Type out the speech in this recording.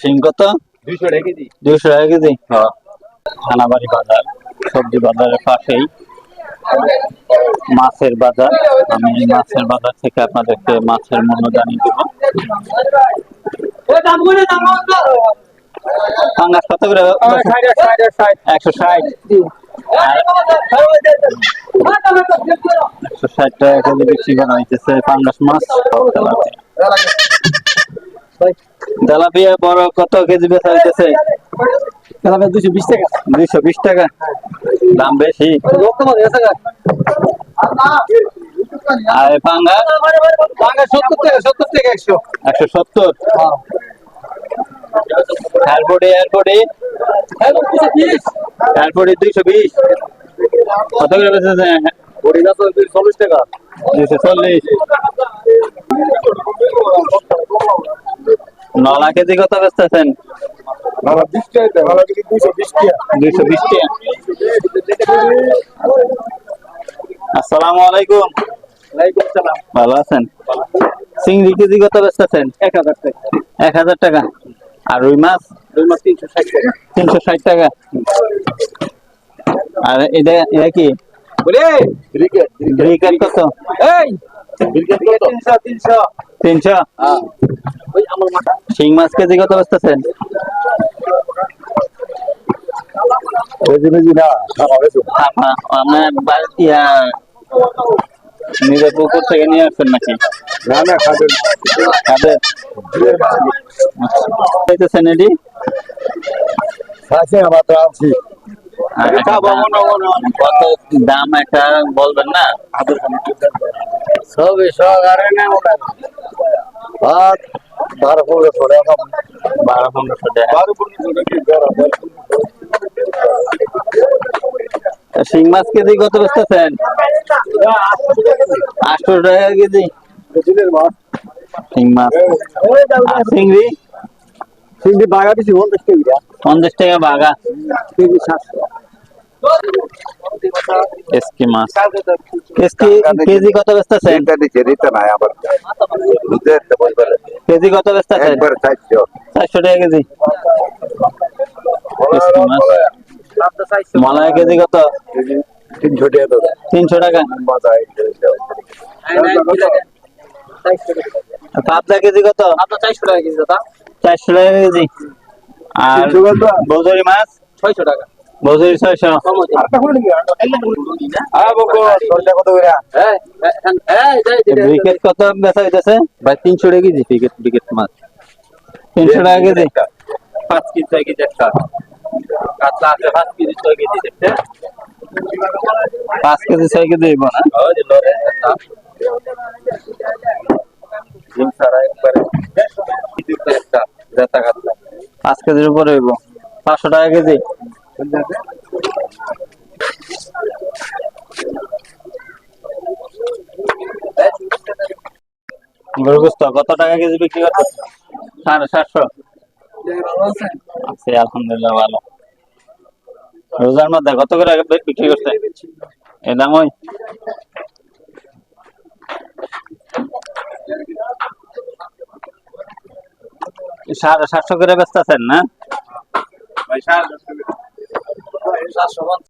শিং কত? দুইশো টাকা কেজি। দুইশো টাকা কেজি? থানাবাড়ি বাজার সবজি বাজারের পাশেই। মাছের বাজার আমি মাছের বাজার থেকে আপনাদেরকে মাছের মূল্য জানিয়ে দেবো। পাঙ্গাস কত করে? একশো ষাট। একশো ষাট টাকা কেজি বিক্রি করা হইতেছে পাঙ্গাস মাছ তেলাপিয়া বড় কত কেজি বেচা হইতেছে? দুশো বিশ টাকা। দুইশো বিশ টাকা। দাম বেশি। আর এই পাঙ্গাস সত্তর টাকা সত্তর টাকা একশো। একশো সত্তর? এয়ারপোর্টে এয়ারপোর্টে এয়ারপোর্টে দুইশো বিশ। কত করে বেচেছে? চল্লিশ টাকা। দুইশো চল্লিশ। নলা কেজি কত বেচতেছেন? দুইশো বিশ টাকা। আসসালামু আলাইকুম। ভালো আছেন? চিংড়ি কেজি কত বেচতেছেন? এক হাজার টাকা। এক হাজার টাকা। আর রুই মাছ? রুই মাছ তিনশো ষাট টাকা। তিনশো ষাট টাকা। আর এটা এটা কি? ব্রিকেট কত? এই তিনশো হ্যাঁ। শিং মাছ কেজি কত বেচতেছেন আপনার নিজের পুকুর থেকে নিয়ে আসছেন নাকি? না না খাবেন কাদের পাইতেছেন এটি আছে আমার তো আছি দাম- কত দাম একটা বলবেন না? সবই সহকারে ভাত বারো পনেরোশো টাকা। বারো পনেরোশো টাকা। বারো পনেরোশো টাকা শিং মাছ কেজি কত বেচতেছেন? আটশো টাকা কেজি। চিংড়ি চিংড়ি দিছি পঞ্চাশ টাকা পঞ্চাশ টাকা সাতশো। কেসকি মাছ। কেসকি কেজি কত বেচতেছেন রিটা দিচ্ছে রিটা নাই আবার। দুধের তো কেজি কত বেচতেছেন একবার চারশো। চারশো টাকা কেজি। কেসকি মাছ। মলায় কেজি কত? তিনশো টাকা। তিনশো টাকা। পাবদা কেজি কত? চারশো টাকা কেজি দাদা। চারশো টাকা কেজি। আর বজরি মাছ? ছয়শো টাকা। বজরি ছয়শো। হ্যাঁ উইকেট কত বেচা হইতেছে? ভাই তিনশো টাকা কেজি মাছ। তিনশো টাকা কেজি। পাঁচ কেজি ছয় কেজি একটা। কাতলা আছে পাঁচ কেজি ছয় কেজি দেখতে। পাঁচ কেজি ছয় কেজি দিব না? জেতা কাতলা পাঁচ কেজির উপরে হইব। পাঁচশো টাকা কেজি। কত টাকা কেজি বিক্রি করতে? সাড়ে সাতশো। আছে আলহামদুলিল্লাহ, ভালো। রোজার মধ্যে কত করে বিক্রি করছে এ দাম ওই? সাতশো করে ব্যস্ত আছেন না?